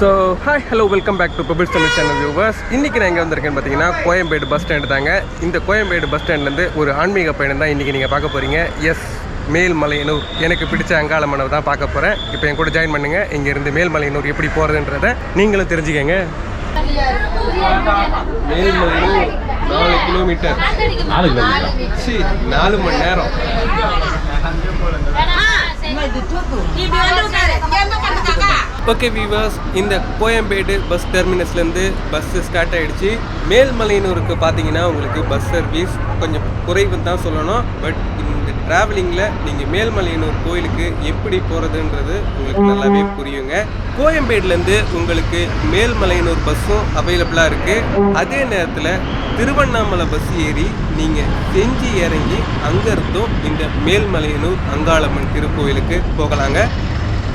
So hi hello welcome back to Bubbles Tamil channel viewers இன்றைக்கி நான் எங்கே வந்திருக்கேன்னு பார்த்தீங்கன்னா கோயம்பேடு பஸ் ஸ்டாண்டு தாங்க. இந்த கோயம்பேடு பஸ் ஸ்டாண்ட்லேருந்து ஒரு ஆன்மீக பயணம் தான் இன்றைக்கி நீங்கள் பார்க்க போகிறீங்க எஸ் மேல்மலையனூர் எனக்கு பிடிச்ச அங்காள மனவை தான் பார்க்க போகிறேன் இப்போ என் கூட ஜாயின் பண்ணுங்கள் இங்கேருந்து மேல்மலையனூர் எப்படி போகிறதுன்றத நீங்களும் தெரிஞ்சுக்கங்க. மேல்மலையனூர் நாலு கிலோமீட்டர் நாலு கிலோமீட்டர் நாலு மணி நேரம். ஓகே வீவர்ஸ் இந்த கோயம்பேடு பஸ் டெர்மினஸ்லேருந்து பஸ்ஸு ஸ்டார்ட் ஆகிடுச்சு மேல்மலையினூருக்கு பார்த்தீங்கன்னா உங்களுக்கு பஸ் சர்வீஸ் கொஞ்சம் குறைவு தான் சொல்லணும். பட் ட்ராவலிங்கில் நீங்கள் மேல்மலையனூர் கோயிலுக்கு எப்படி போகிறதுன்றது உங்களுக்கு நல்லாவே புரியுங்க. கோயம்பேடுலேருந்து உங்களுக்கு மேல்மலையனூர் பஸ்ஸும் அவைலபிளாக இருக்குது அதே நேரத்தில் திருவண்ணாமலை பஸ் ஏறி நீங்கள் செஞ்சி இறங்கி அங்கேருந்தும் இந்த மேல்மலையனூர் அங்காளம்மன் திருக்கோயிலுக்கு போகலாங்க.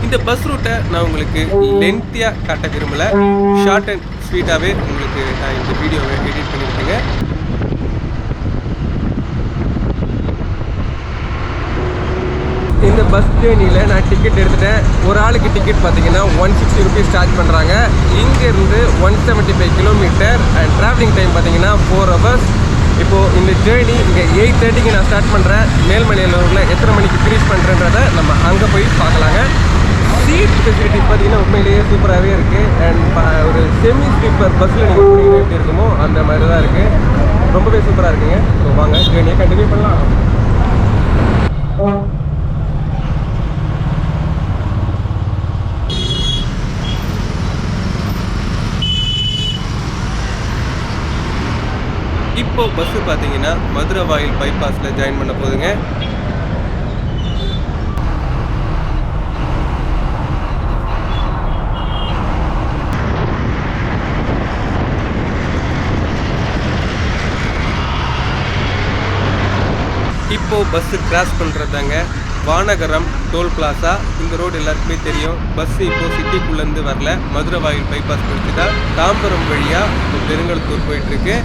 இந்த பஸ் ரூட்டை நான் உங்களுக்கு லென்த்தியாக காட்ட விரும்பலை. ஷார்ட் அண்ட் ஸ்வீட்டாகவே உங்களுக்கு நான் இந்த வீடியோவை எடிட் பண்ணி இந்த பஸ் ஜேர்னியில் நான் டிக்கெட் எடுத்துட்டேன். ஒரு ஆளுக்கு டிக்கெட் பார்த்தீங்கன்னா ஒன் சிக்ஸ்டி ருபீஸ் சார்ஜ் பண்ணுறாங்க இங்கேருந்து one seventy five kilometre and travelling time பார்த்தீங்கன்னா ஃபோர் ஹவர்ஸ் இப்போது இந்த ஜேர்னி இங்கே எயிட் தேர்ட்டிக்கு நான் ஸ்டார்ட் பண்ணுறேன் மேல்மலையிலூரில் எத்தனை மணிக்கு ஃபினிஷ் பண்ணுறேன்றதை நம்ம அங்கே போய் பார்க்கலாங்க. சீட் ஃபெசிலிட்டி பார்த்தீங்கன்னா உண்மையிலேயே சூப்பராகவே இருக்குது அண்ட் ஒரு செமி ஸ்லீப்பர் பஸ்ஸில் நீங்கள் போனீங்கன்னா எப்படி இருக்குமோ அந்த மாதிரி தான் இருக்குது ரொம்பவே சூப்பராக இருக்குங்க. ஸோ வாங்க ஜேர்னியை கண்டினியூ பண்ணலாம். இப்போ பஸ்ஸு பார்த்தீங்கன்னா மதுரை வாயில் பைபாஸில் ஜாயின் பண்ண போதுங்க இப்போ பஸ்ஸு கிராஸ் பண்ணுறதாங்க வானகரம் டோல் பிளாசா. இந்த ரோடு எல்லாருக்குமே தெரியும். பஸ் இப்போ சிட்டிக்குள்ளேருந்து வரல. மதுரை வாயில் பைபாஸ் பிடிச்சி தான் தாம்பரம் வழியாக இப்போ பெருங்கலத்தூர் போயிட்டுருக்கு.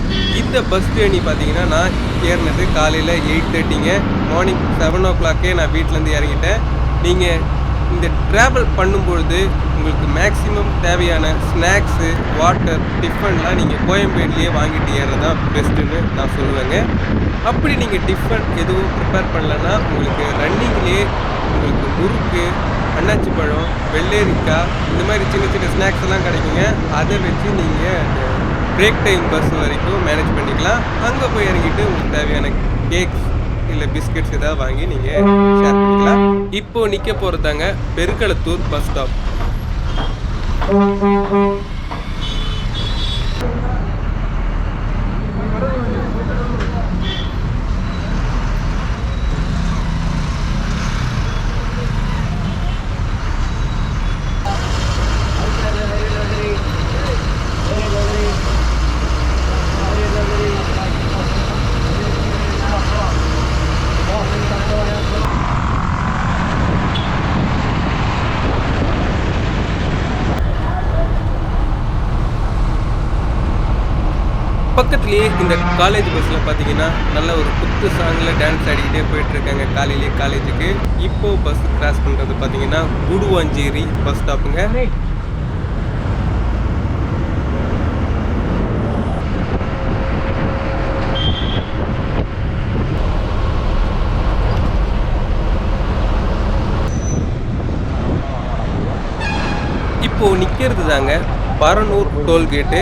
இந்த பஸ் ஜேர்னி பார்த்தீங்கன்னா நான் ஏறினது காலையில் எயிட் தேர்ட்டிங்க மார்னிங் செவன் ஓ கிளாக்கே நான் வீட்டிலேருந்து இறங்கிட்டேன். நீங்கள் இந்த ட்ராவல் பண்ணும்பொழுது உங்களுக்கு மேக்ஸிமம் தேவையான ஸ்நாக்ஸு வாட்டர் டிஃபன்லாம் நீங்கள் கோயம்பேடுலேயே வாங்கிட்டு ஏறது தான் பெஸ்ட்டுன்னு நான் சொல்லுவேங்க. அப்படி நீங்கள் டிஃபன் எதுவும் ப்ரிப்பேர் பண்ணலன்னா உங்களுக்கு ரன்னிங்லேயே உங்களுக்கு முறுக்கு அண்ணாச்சி பழம் வெள்ளேரிக்காய் இந்த மாதிரி சின்ன சின்ன ஸ்நாக்ஸ் எல்லாம் கிடைக்குங்க. அதை வச்சு நீங்கள் பிரேக் டைம் பஸ் வரைக்கும் மேனேஜ் பண்ணிக்கலாம். அங்கே போய் இறங்கிட்டு உங்களுக்கு தேவையான கேக்ஸ் இல்லை பிஸ்கெட்ஸ் ஏதாவது வாங்கி நீங்கள் ஷேர் பண்ணிக்கலாம். இப்போ நிற்க போகிறதாங்க பெருக்களத்தூர் பஸ் ஸ்டாப் பக்கத்துலேயே இந்த காலேஜ் பஸ்ஸில் பார்த்தீங்கன்னா நல்ல ஒரு குத்து சாங்கில் டான்ஸ் ஆடிக்கிட்டே போயிட்டு இருக்காங்க காலையிலேயே காலேஜுக்கு இப்போ பஸ் கிராஸ் பண்ணுறது பார்த்தீங்கன்னா குடுவாஞ்சேரி பஸ் ஸ்டாப்புங்க இப்போ நிற்கிறது தாங்க பரனூர் டோல்கேட்டு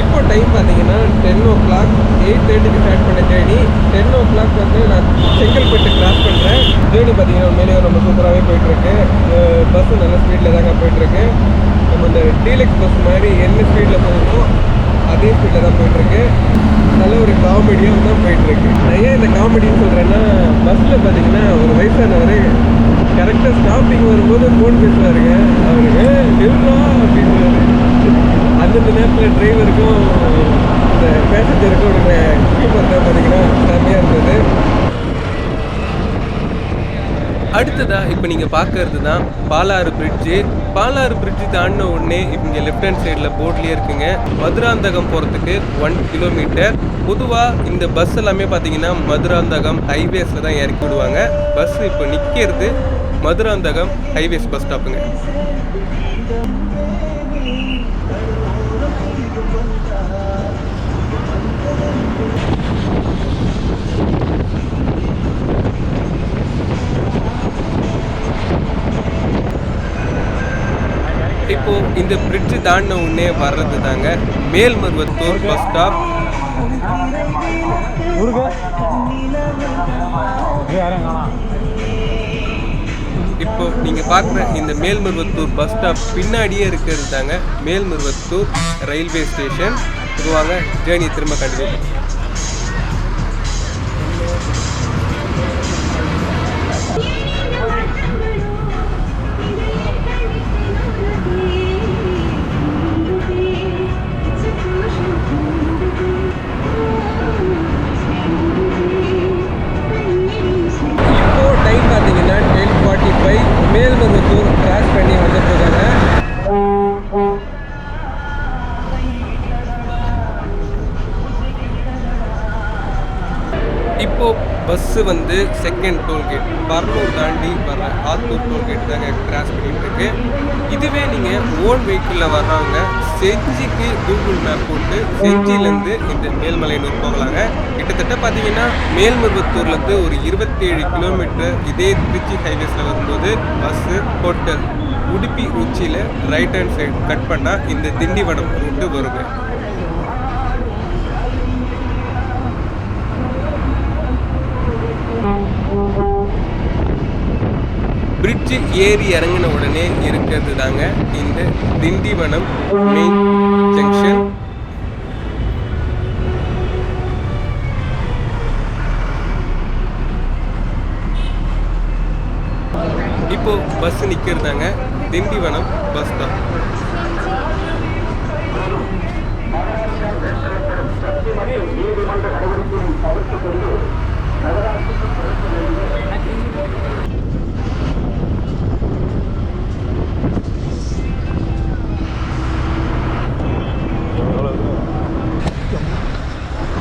இப்போ டைம் பார்த்தீங்கன்னா டென் ஓ கிளாக் எயிட் தேர்ட்டிக்கு ஸ்டார்ட் பண்ண ஜேர்னி டென் ஓ கிளாக் வந்து நான் செங்கல்பட்டு கிராஸ் பண்ணுறேன் ஜேர்னி பார்த்தீங்கன்னா உண்மையிலேயே ரொம்ப சூப்பராகவே போயிட்டுருக்கு. பஸ்ஸு நல்ல ஸ்பீடில் தாங்க போயிட்டுருக்கு. நம்ம இந்த டீலக்ஸ் பஸ் மாதிரி என்ன ஸ்பீடில் போகணுமோ அதே ஸ்பீடில் தான் போயிட்டுருக்கு. நல்ல ஒரு காமெடியாக தான் போயிட்டுருக்கு. நான் ஏன் இந்த காமெடின்னு சொல்கிறேன்னா பஸ்ஸில் பார்த்தீங்கன்னா ஒரு வயசானவர் கரெக்டாக ஸ்டாப்பிங் வரும்போது ஃபோன் பேசுவாருங்க. அவருக்கு நில்றா அப்படின்னு அந்தந்த நேரத்தில் டிரைவருக்கும் அந்த பேசஞ்சருக்கும் இருக்கிற தான் பார்த்தீங்கன்னா செம்மையாக இருந்தது. அடுத்ததாக இப்போ நீங்கள் பார்க்கறது தான் பாலாறு பிரிட்ஜு பாலாறு பிரிட்ஜு தாண்டின உடனே இங்கே லெஃப்ட் ஹேண்ட் சைடில் போர்ட்லேயே இருக்குங்க. மதுராந்தகம் போகிறதுக்கு ஒன் கிலோமீட்டர் பொதுவாக இந்த பஸ் எல்லாமே பார்த்தீங்கன்னா மதுராந்தகம் ஹைவேஸில் தான் இறக்கி விடுவாங்க. பஸ் இப்போ நிற்கிறது மதுராந்தகம் ஹைவேஸ் பஸ் ஸ்டாப்புங்க இப்போ இந்த பிரிட்ஜ் தாண்டின உடனே வர்றது தாங்க. மேல்மருவத்தூர் பஸ் ஸ்டாப் இப்போ நீங்க பார்க்குற இந்த மேல்மருவத்தூர் பஸ் ஸ்டாப் பின்னாடியே இருக்கிறது தாங்க மேல்மருவத்தூர் ரயில்வே ஸ்டேஷன் திருவாங்க ஜேர்னி திரும்ப கண்டினியூ பஸ்ஸு வந்து செகண்ட் டோல்கேட் பர்லூர் தாண்டி வர ஆத்தூர் டோல்கேட் தாங்க கிராஸ் பண்ணிட்டு இருக்கு. இதுவே நீங்கள் ஓன் வெஹிக்கிளில் வர்றவங்க செஞ்சிக்கு கூகுள் மேப் போட்டு செஞ்சிலேருந்து இந்த மேல்மலையனூர் போகலாங்க. கிட்டத்தட்ட பார்த்தீங்கன்னா மேல்மருவத்தூர்லேருந்து ஒரு இருபத்தேழு கிலோமீட்டர் இதே திருச்சி ஹைவேஸில் வரும்போது பஸ்ஸு ஹோட்டல் உடுப்பி உச்சியில் ரைட் ஹேண்ட் சைடு கட் பண்ணால் இந்த திண்டிவனம் ரூட்டு வருங்க. பிரிட்ஜு ஏறி இறங்கின உடனே இருக்கிறது தாங்க இந்த திண்டிவனம் மெயின் ஜங்ஷன் இப்போ பஸ் நிற்கிறதாங்க திண்டிவனம் பஸ் தான்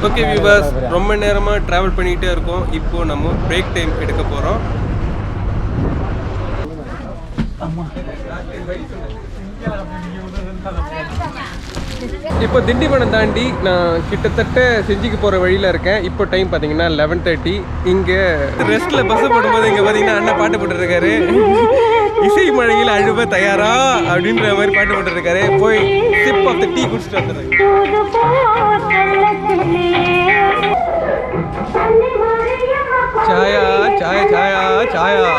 ஓகே வியூவர்ஸ் ரொம்ப நேரமாக ட்ராவல் பண்ணிகிட்டே இருக்கோம். இப்போ நம்ம பிரேக் டைம் எடுக்க போகிறோம் இப்போ திண்டிவனம் தாண்டி நான் கிட்டத்தட்ட செஞ்சிக்கு போகிற வழியில் இருக்கேன். இப்போ டைம் பார்த்தீங்கன்னா லெவன் தேர்ட்டி இங்கே ரெஸ்ட்டில் பஸ்ஸு போடும்போது இங்கே பார்த்தீங்கன்னா அண்ணன் பாட்டு போட்டுருக்காரு இசை மழையில் அழுவ தயாரா? அப்படின்ற மாதிரி பாட்டு போட்டுருக்காரு. போய் சிப் ஆஃப் த டீ குடிச்சிட்டு வந்துடுறேன் சாயா சாயா சாயா சாயா.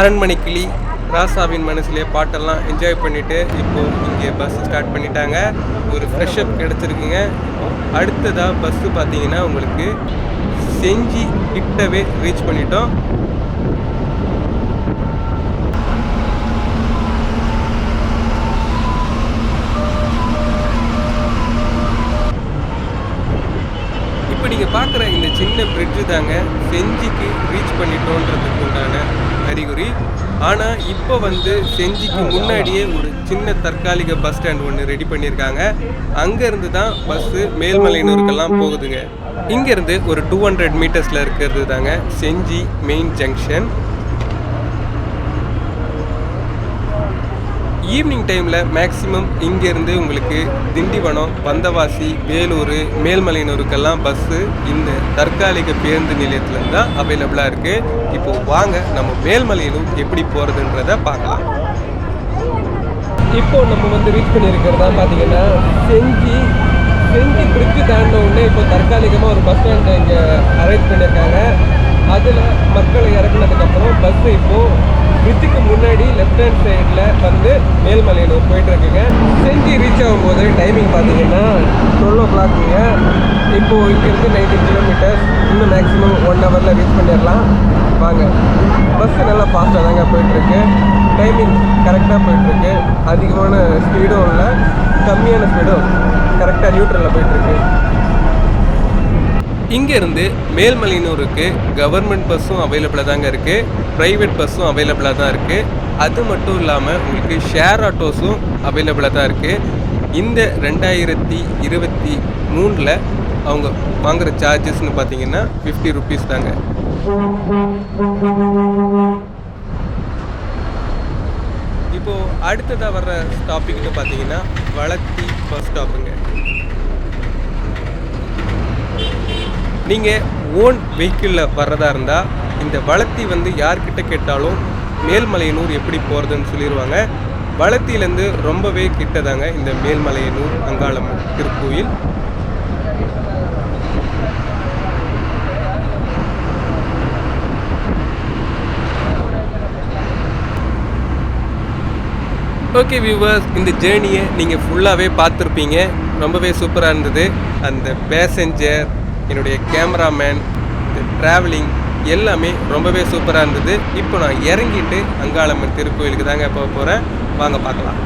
அரண்மனை கிளி. ராசாவின் மனசுலேயே பாட்டெல்லாம் என்ஜாய் பண்ணிவிட்டு இப்போ இங்கே பஸ் ஸ்டார்ட் பண்ணிட்டாங்க. ஒரு ஃப்ரெஷ் அப் கிடச்சிருக்குங்க. அடுத்ததாக பஸ்ஸு பார்த்தீங்கன்னா உங்களுக்கு செஞ்சி கிட்டவே ரீச் பண்ணிட்டோம் இப்போ நீங்கள் பார்க்குற இந்த சின்ன பிரிட்ஜு தாங்க செஞ்சிக்கு ரீச் பண்ணிட்டோன்றதுக்கு உண்டான அறிகுறி ஆனால் இப்போ வந்து செஞ்சிக்கு முன்னாடியே ஒரு சின்ன தற்காலிக பஸ் ஸ்டாண்ட் ஒன்று ரெடி பண்ணியிருக்காங்க. அங்கேருந்து தான் பஸ்ஸு மேல்மலையனூருக்கெல்லாம் போகுதுங்க. இங்கேருந்து ஒரு டூ ஹண்ட்ரட் மீட்டர்ஸில் இருக்கிறது தாங்க செஞ்சி மெயின் ஜங்ஷன் ஈவினிங் டைமில் மேக்ஸிமம் இங்கேருந்து உங்களுக்கு திண்டிவனம் வந்தவாசி வேலூர் மேல்மலையனூருக்கெல்லாம் பஸ்ஸு இந்த தற்காலிக பேருந்து நிலையத்தில் தான் அவைலபிளாக இருக்குது இப்போது வாங்க நம்ம மேல்மலையனூர் எப்படி போகிறதுன்றத பார்க்கலாம். இப்போ நம்ம வந்து ரீச் பண்ணியிருக்கிறதா பார்த்தீங்கன்னா செஞ்சி செஞ்சி பிரிட்ஜு தாண்டின உடனே இப்போ தற்காலிகமாக ஒரு பஸ் ஸ்டாண்ட் இங்கே அரேஞ்ச் பண்ணியிருக்காங்க. அதில் மக்களை இறக்குனதுக்கப்புறம் பஸ்ஸு இப்போது பிரிட்ஜுக்கு முன்னாடி லெஃப்ட் ஹேண்ட் சைடில் வந்து மேல்மலையனூர் போயிட்டு இருக்குங்க செஞ்சி ரீச் ஆகும்போது டைமிங் பார்த்தீங்கன்னா டுவெல் ஓ கிளாக்குங்க இப்போது இங்கேருந்து நைன்டீன் கிலோமீட்டர்ஸ் இன்னும் மேக்ஸிமம் ஒன் ஹவரில் ரீச் பண்ணிடலாம். வாங்க. பஸ்ஸு நல்லா ஃபாஸ்ட்டாக தாங்க போயிட்டுருக்கு. டைமிங் கரெக்டாக போயிட்டுருக்கு. அதிகமான ஸ்பீடும் இல்லை. கம்மியான ஸ்பீடும் கரெக்டாக நியூட்ரலில் போயிட்டுருக்கு. இங்கேருந்து மேல்மலையனூருக்கு கவர்மெண்ட் பஸ்ஸும் அவைலபிளாக தாங்க இருக்குது ப்ரைவேட் பஸ்ஸும் அவைலபிளாக தான் இருக்குது அது மட்டும் இல்லாமல் உங்களுக்கு ஷேர் ஆட்டோஸும் அவைலபிளாக தான் இருக்குது இந்த ரெண்டாயிரத்தி இருபத்தி மூணில் அவங்க வாங்குகிற சார்ஜஸ்னு பார்த்தீங்கன்னா ஃபிஃப்டி ருபீஸ் தாங்க. இப்போது அடுத்ததாக வர்ற ஸ்டாப்பிங்னு பார்த்தீங்கன்னா வளர்த்தி பஸ் ஸ்டாப்புங்க நீங்கள் ஓன் வெஹிக்கிளில் வர்றதா இருந்தால் இந்த வளத்தி வந்து யார்கிட்ட கேட்டாலும் மேல்மலையனூர் எப்படி போகிறதுன்னு சொல்லிடுவாங்க வளத்திலேருந்து ரொம்பவே கிட்டதாங்க இந்த மேல்மலையனூர் அங்காளம் திருக்கோயில். ஓகே வியூவர்ஸ் இந்த ஜேர்னியை நீங்கள் ஃபுல்லாகவே பார்த்துருப்பீங்க. ரொம்பவே சூப்பராக இருந்தது. அந்த பேசஞ்சர் என்னுடைய கேமராமேன் ட்ராவலிங் எல்லாமே ரொம்பவே சூப்பராக இருந்தது. இப்போ நான் இறங்கிட்டு அங்காளம்மன் திருக்கோயிலுக்கு தாங்க போக போகிறேன் வாங்க பார்க்கலாம்.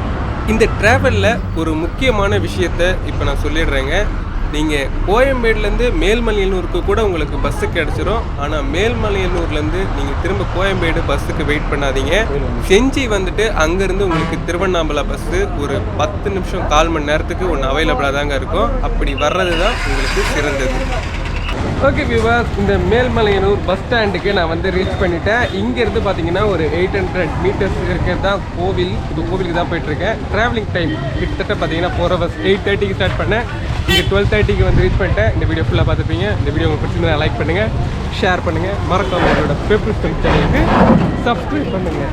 இந்த ட்ராவலில் ஒரு முக்கியமான விஷயத்த இப்போ நான் சொல்லிடுறேங்க. நீங்கள் கோயம்பேடுலேருந்து மேல்மலையனூருக்கு கூட உங்களுக்கு பஸ்ஸு கிடச்சிரும். ஆனால் மேல்மலையனூர்லேருந்து நீங்கள் திரும்ப கோயம்பேடு பஸ்ஸுக்கு வெயிட் பண்ணாதீங்க. செஞ்சி வந்துட்டு அங்கேருந்து உங்களுக்கு திருவண்ணாமலை பஸ்ஸு ஒரு பத்து நிமிஷம் கால் மணி நேரத்துக்கு ஒன்று அவைலபிளாக தாங்க இருக்கும். அப்படி வர்றது தான் உங்களுக்கு சிறந்தது. ஓகே வியூவர்ஸ் இந்த மேல்மலையனூர் பஸ் ஸ்டாண்டுக்கு நான் வந்து ரீச் பண்ணிட்டேன். இங்கேருந்து பார்த்தீங்கன்னா ஒரு எயிட் ஹண்ட்ரட் மீட்டர்ஸ் இருக்கிறது தான் கோவில் இது கோவிலுக்கு தான் போயிட்டுருக்கேன். ட்ராவலிங் டைம் கிட்டத்தட்ட பார்த்தீங்கன்னா ஃபோர் ஹவர்ஸ் எயிட் தேர்ட்டிக்கு ஸ்டார்ட் பண்ணேன். இங்கே டுவெல் தேர்ட்டிக்கு வந்து ரீச் பண்ணிட்டேன். இந்த வீடியோ ஃபுல்லாக பார்த்துப்பீங்க. இந்த வீடியோ உங்களுக்கு பிடிச்சிருந்தா லைக் பண்ணுங்கள் ஷேர் பண்ணுங்கள் மறக்காம உங்களோட பேப்பர் சேனலுக்கு சப்ஸ்கிரைப் பண்ணுங்கள்